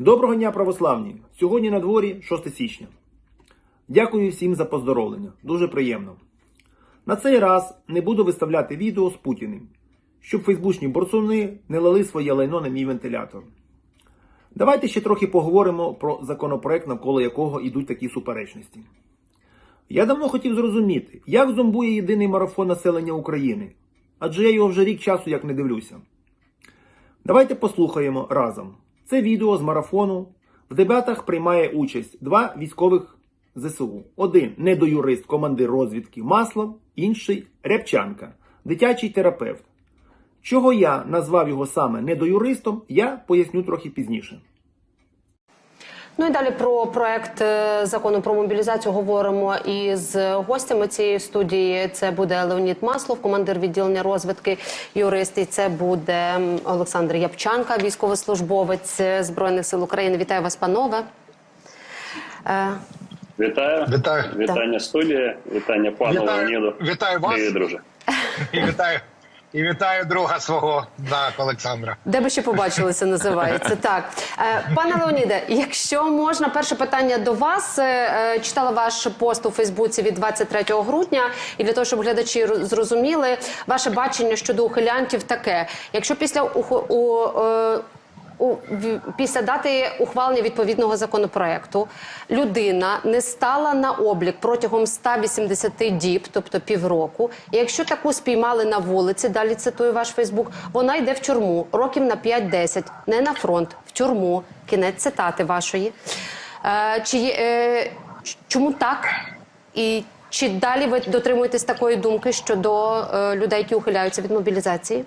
Доброго дня, православні! Сьогодні на дворі 6 січня. Дякую всім за поздоровлення. Дуже приємно. На цей раз не буду виставляти відео з Путіним, щоб фейсбучні борцуни не лили своє лайно на мій вентилятор. Давайте ще трохи поговоримо про законопроект, навколо якого йдуть такі суперечності. Я давно хотів зрозуміти, як зомбує єдиний марафон населення України, адже я його вже рік часу як не дивлюся. Давайте послухаємо разом. Це відео з марафону. В дебатах приймає участь два військових ЗСУ. Один недоюрист, командир розвідки Маслов, інший Рябчанка, дитячий терапевт. Чого я назвав його саме недоюристом, я поясню трохи пізніше. Ну і далі про проект е, закону про мобілізацію говоримо із гостями цієї студії. Це буде Леонід Маслов, командир відділення розвідки юрист. І це буде Олександр Япчанка, військовослужбовець збройних сил України. Вітаю вас, панове. Е, Вітаю. Вітаю. Вітання студії, вітання пану Вітаю- Леоніду. вітаю вас. Привіт, друже. І вітаю, і вітаю друга свого так, Олександра. Де би ще побачилися, називається так. Е, Пане Леоніде, якщо можна, перше питання до вас. Е, е, Читала ваш пост у Фейсбуці від 23 грудня, і для того, щоб глядачі зрозуміли ваше бачення щодо ухилянтів, таке: якщо після у, у, після дати ухвалення відповідного законопроекту людина не стала на облік протягом 180 діб, тобто півроку. І якщо таку спіймали на вулиці, далі цитую ваш Фейсбук, вона йде в тюрму років на 5-10, не на фронт, в тюрму. Кінець цитати вашої. Е, чи е, чому так? І чи далі ви дотримуєтесь такої думки щодо е, людей, які ухиляються від мобілізації?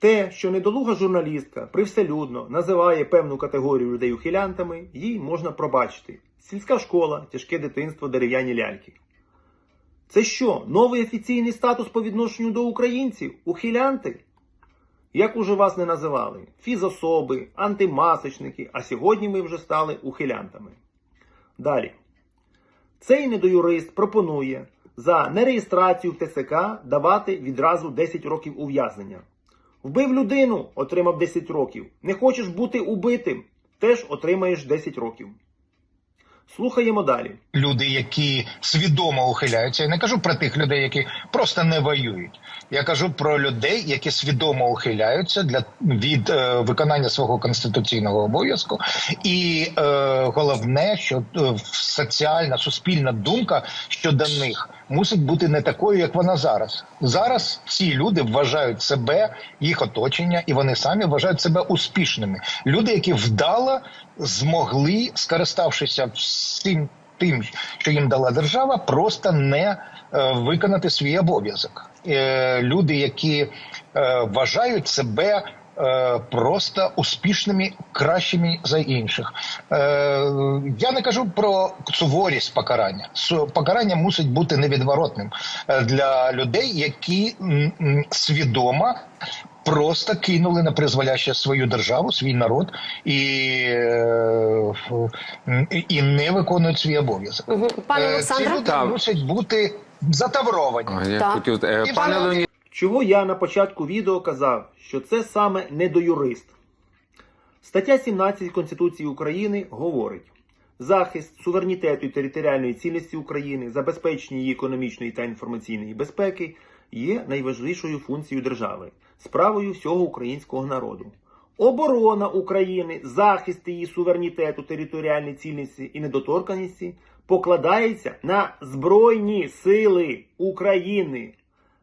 Те, що недолуга журналістка привселюдно називає певну категорію людей ухилянтами, їй можна пробачити. Сільська школа, тяжке дитинство, дерев'яні ляльки. Це що, новий офіційний статус по відношенню до українців? Ухилянти? Як уже вас не називали? Фізособи, антимасочники, а сьогодні ми вже стали ухилянтами. Далі. Цей недоюрист пропонує за нереєстрацію в ТСК давати відразу 10 років ув'язнення. Вбив людину, отримав 10 років. Не хочеш бути убитим, теж отримаєш 10 років. Слухаємо далі. Люди, які свідомо ухиляються. Я не кажу про тих людей, які просто не воюють. Я кажу про людей, які свідомо ухиляються для від е, виконання свого конституційного обов'язку. І е, головне, що е, соціальна суспільна думка щодо них мусить бути не такою, як вона зараз. Зараз ці люди вважають себе, їх оточення, і вони самі вважають себе успішними. Люди, які вдало змогли, скориставшися всім тим, що їм дала держава, просто не е, виконати свій обов'язок. Е, люди, які е, вважають себе. Е, Просто успішними, кращими за інших. Е, я не кажу про суворість покарання. Покарання мусить бути невідворотним е, для людей, які свідомо просто кинули на призволяще свою державу, свій народ і, і не виконують свій обов'язок. Пане Олександре? мусять бути затавровані. Я Так. хотів І пане пане- Леонід. Чого я на початку відео казав, що це саме недоюрист. Стаття 17 Конституції України говорить: захист суверенітету і територіальної цілісності України, забезпечення її економічної та інформаційної безпеки є найважливішою функцією держави, справою всього українського народу. Оборона України, захист її суверенітету, територіальної цілісності і недоторканості покладається на Збройні Сили України.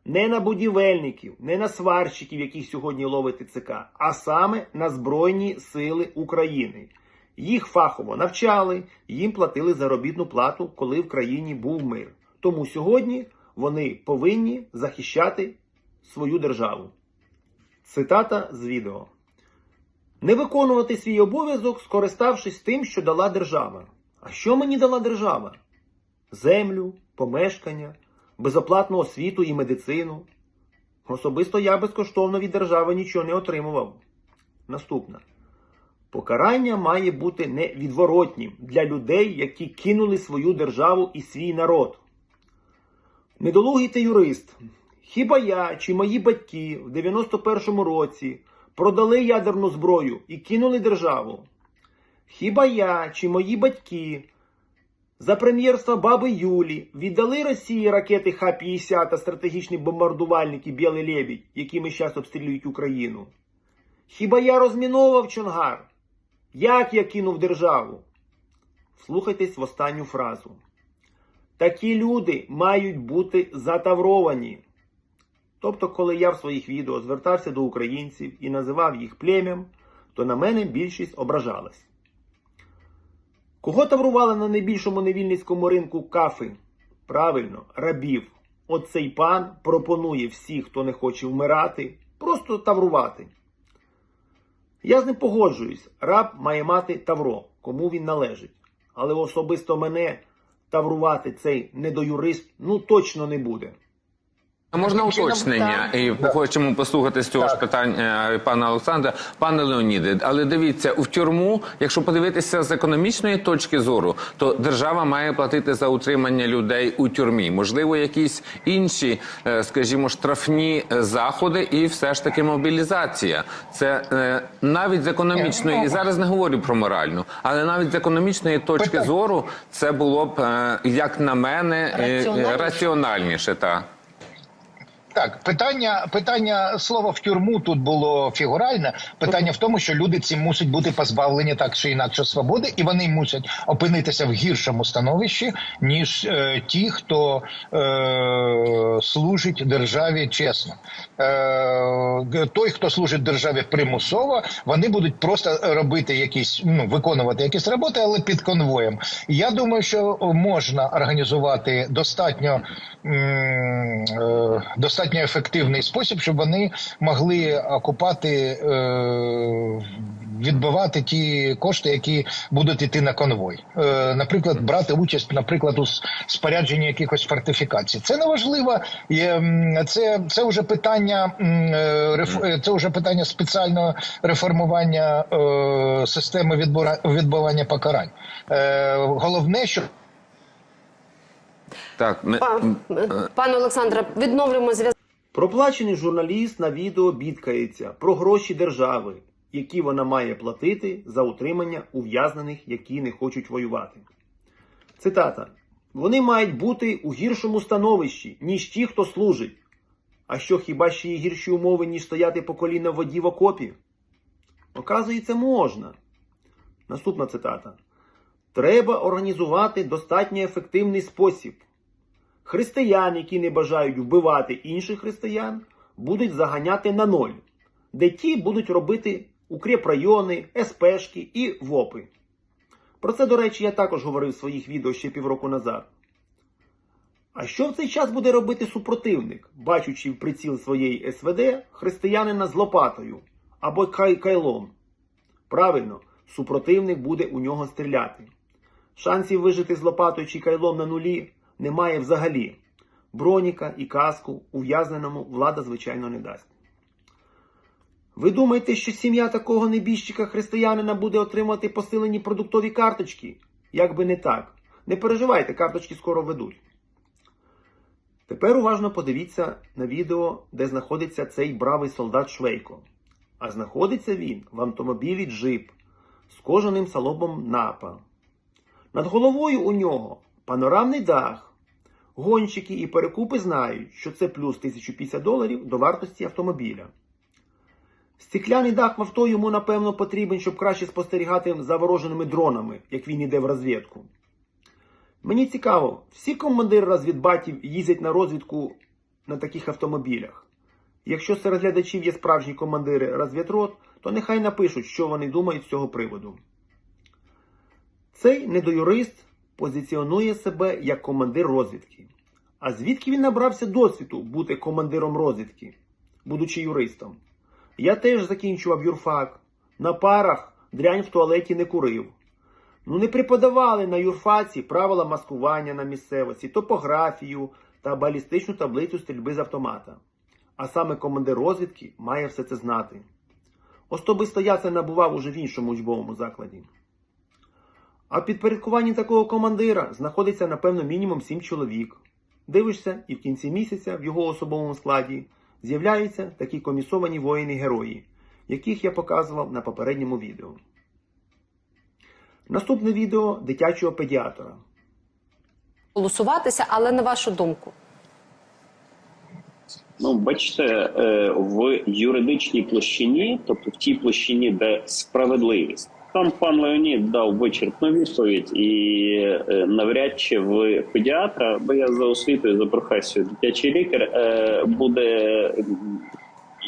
Не на будівельників, не на сварщиків, яких сьогодні ловить ТЦК, а саме на Збройні Сили України. Їх фахово навчали, їм платили заробітну плату, коли в країні був мир. Тому сьогодні вони повинні захищати свою державу. Цитата з відео. Не виконувати свій обов'язок, скориставшись тим, що дала держава. А що мені дала держава? Землю, помешкання, безоплатну освіту і медицину. Особисто я безкоштовно від держави нічого не отримував. Наступне. Покарання має бути невідворотнім для людей, які кинули свою державу і свій народ. Недолугий ти юрист. Хіба я чи мої батьки в 91-му році продали ядерну зброю і кинули державу. Хіба я чи мої батьки за прем'єрства баби Юлі віддали Росії ракети Х-50 та стратегічні бомбардувальники Білий Лебідь, якими зараз обстрілюють Україну? Хіба я розміновував Чонгар? Як я кинув державу? Слухайтесь в останню фразу. Такі люди мають бути затавровані. Тобто, коли я в своїх відео звертався до українців і називав їх плем'ям, то на мене більшість ображалась. Кого таврували на найбільшому невільницькому ринку кафи? Правильно, рабів. От цей пан пропонує всіх, хто не хоче вмирати, просто таврувати. Я з ним погоджуюсь, раб має мати тавро, кому він належить. Але особисто мене таврувати цей недоюрист ну точно не буде. А Можна уточнення, і хочемо послухати з цього ж питання е, пана Олександра, пане Леоніде. Але дивіться, у тюрму, якщо подивитися з економічної точки зору, то держава має платити за утримання людей у тюрмі. Можливо, якісь інші, е, скажімо, штрафні е, заходи, і все ж таки мобілізація. Це навіть з економічної, і зараз не говорю про моральну, але навіть з економічної точки зору це було б, як на мене, Раціональніше. раціональніше. Так. Питання, питання слова в тюрму тут було фігуральне. Питання в тому, що люди ці мусять бути позбавлені так чи інакше свободи, і вони мусять опинитися в гіршому становищі, ніж е, ті, хто е, служить державі чесно. Е, той, хто служить державі примусово, вони будуть просто робити якісь, ну виконувати якісь роботи, але під конвоєм. Я думаю, що можна організувати достатньо. е, достатньо ефективний спосіб, щоб вони могли окупати, е, відбивати ті кошти, які будуть йти на конвой. Е, наприклад, брати участь, наприклад, у спорядженні якихось фортифікацій. Це неважливо. Є, м, Це, це вже питання е, це вже питання спеціального реформування е, системи відбора відбування покарань. Е, головне, що Так, ми, пане Олександре, відновлюємо зв'язок. Проплачений журналіст на відео бідкається про гроші держави, які вона має платити за утримання ув'язнених, які не хочуть воювати. Цитата: Вони мають бути у гіршому становищі, ніж ті, хто служить. А що хіба ще є гірші умови, ніж стояти по коліна в воді в окопі? Оказується, можна. Наступна цитата. Треба організувати достатньо ефективний спосіб. Християн, які не бажають вбивати інших християн, будуть заганяти на ноль, де ті будуть робити укріпрайони, СПшки і ВОПи. Про це, до речі, я також говорив в своїх відео ще півроку назад. А що в цей час буде робити супротивник, бачучи в приціл своєї СВД християнина з лопатою або кай кайлом? Правильно, супротивник буде у нього стріляти. Шансів вижити з лопатою чи кайлом на нулі немає взагалі. Броніка і каску ув'язненому влада, звичайно, не дасть. Ви думаєте, що сім'я такого небіжчика християнина буде отримати посилені продуктові карточки? Як би не так. Не переживайте, карточки скоро ведуть. Тепер уважно подивіться на відео, де знаходиться цей бравий солдат Швейко. А знаходиться він в автомобілі джип з кожаним салобом напа. Над головою у нього панорамний дах. Гонщики і перекупи знають, що це плюс 1050 доларів до вартості автомобіля. Стекляний дах в авто йому, напевно, потрібен, щоб краще спостерігати за вороженими дронами, як він іде в розвідку. Мені цікаво, всі командири розвідбатів їздять на розвідку на таких автомобілях. Якщо серед глядачів є справжні командири розвідрот, то нехай напишуть, що вони думають з цього приводу. Цей недоюрист позиціонує себе як командир розвідки. А звідки він набрався досвіду бути командиром розвідки, будучи юристом? Я теж закінчував юрфак. На парах дрянь в туалеті не курив. Ну не преподавали на юрфаці правила маскування на місцевості, топографію та балістичну таблицю стрільби з автомата. А саме командир розвідки має все це знати. Особисто я це набував уже в іншому учбовому закладі. А в підпорядкуванні такого командира знаходиться, напевно, мінімум 7 чоловік. Дивишся, і в кінці місяця в його особовому складі з'являються такі комісовані воїни-герої, яких я показував на попередньому відео. Наступне відео дитячого педіатра. Голосуватися, але на вашу думку. Ну, бачите, е, в юридичній площині, тобто в тій площині, де справедливість, там пан Леонід дав вичерпну відповідь, і е, навряд чи в педіатра, бо я за освітою, за професією дитячий лікар, е, буде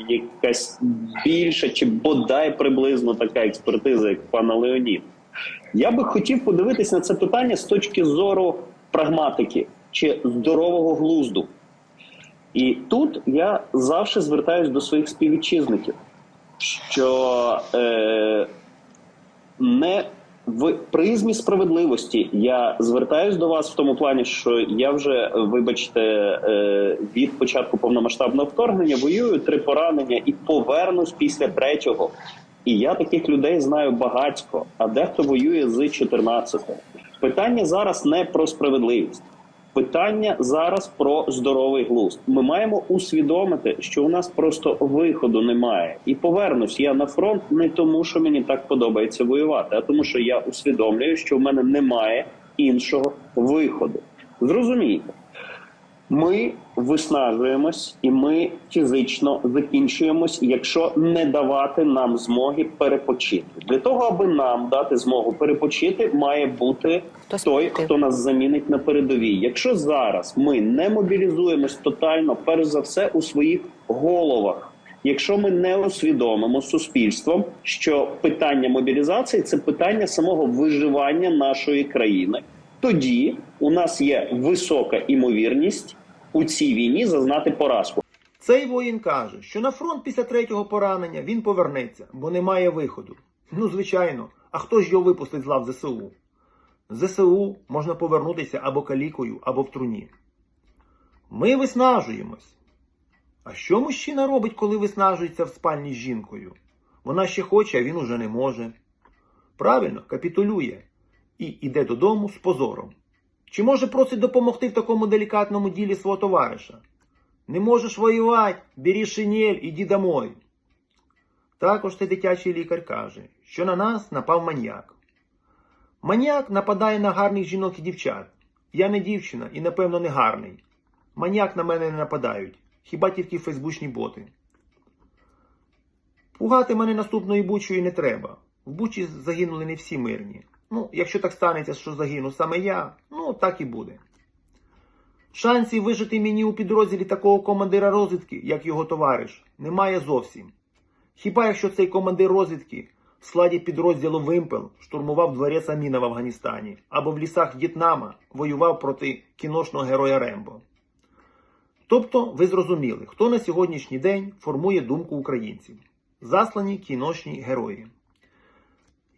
якась більша чи бодай приблизно така експертиза, як пана Леоніда. Я би хотів подивитись на це питання з точки зору прагматики чи здорового глузду. І тут я завжди звертаюся до своїх співвітчизників, що е, не в призмі справедливості я звертаюсь до вас в тому плані, що я вже, вибачте, е, від початку повномасштабного вторгнення воюю три поранення і повернусь після третього. І я таких людей знаю багатько, а дехто воює з 14-го. Питання зараз не про справедливість. Питання зараз про здоровий глузд. Ми маємо усвідомити, що у нас просто виходу немає. І повернусь я на фронт не тому, що мені так подобається воювати, а тому, що я усвідомлюю, що в мене немає іншого виходу. Зрозумійте, ми виснажуємось і ми фізично закінчуємось, якщо не давати нам змоги перепочити. Для того аби нам дати змогу перепочити, має бути Хтось той, хто нас замінить на передовій. Якщо зараз ми не мобілізуємось тотально, перш за все у своїх головах. Якщо ми не усвідомимо суспільством, що питання мобілізації це питання самого виживання нашої країни, тоді у нас є висока імовірність у цій війні зазнати поразку. Цей воїн каже, що на фронт після третього поранення він повернеться, бо немає виходу. Ну, звичайно, а хто ж його випустить з лав ЗСУ? ЗСУ можна повернутися або калікою, або в труні. Ми виснажуємось. А що мужчина робить, коли виснажується в спальні з жінкою? Вона ще хоче, а він уже не може. Правильно, капітулює і йде додому з позором. Чи може просить допомогти в такому делікатному ділі свого товариша? Не можеш воювати, бери шинель, іди домой. Також цей дитячий лікар каже, що на нас напав маньяк. Маньяк нападає на гарних жінок і дівчат. Я не дівчина і, напевно, не гарний. Маньяк на мене не нападають, хіба тільки фейсбучні боти. Пугати мене наступною бучою не треба. В бучі загинули не всі мирні. Ну, якщо так станеться, що загину саме я, ну так і буде. Шансів вижити мені у підрозділі такого командира розвідки, як його товариш, немає зовсім. Хіба якщо цей командир розвідки в складі підрозділу Вимпел штурмував дворець Аміна в Афганістані або в лісах В'єтнама воював проти кіношного героя Рембо. Тобто ви зрозуміли, хто на сьогоднішній день формує думку українців. Заслані кіношні герої.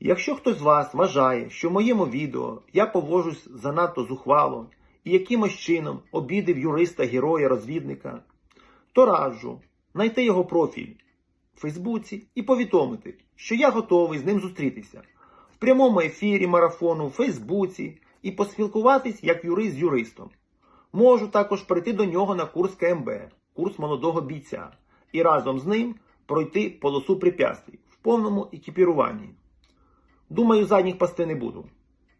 Якщо хтось з вас вважає, що в моєму відео я поводжусь занадто зухвало і якимось чином обідив юриста, героя, розвідника, то раджу знайти його профіль в Фейсбуці і повідомити, що я готовий з ним зустрітися в прямому ефірі марафону в Фейсбуці і поспілкуватись як юрист з юристом. Можу також прийти до нього на курс КМБ, курс молодого бійця, і разом з ним пройти полосу препятствий в повному екіпіруванні. Думаю, задніх пасти не буду.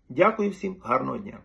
Дякую всім, гарного дня.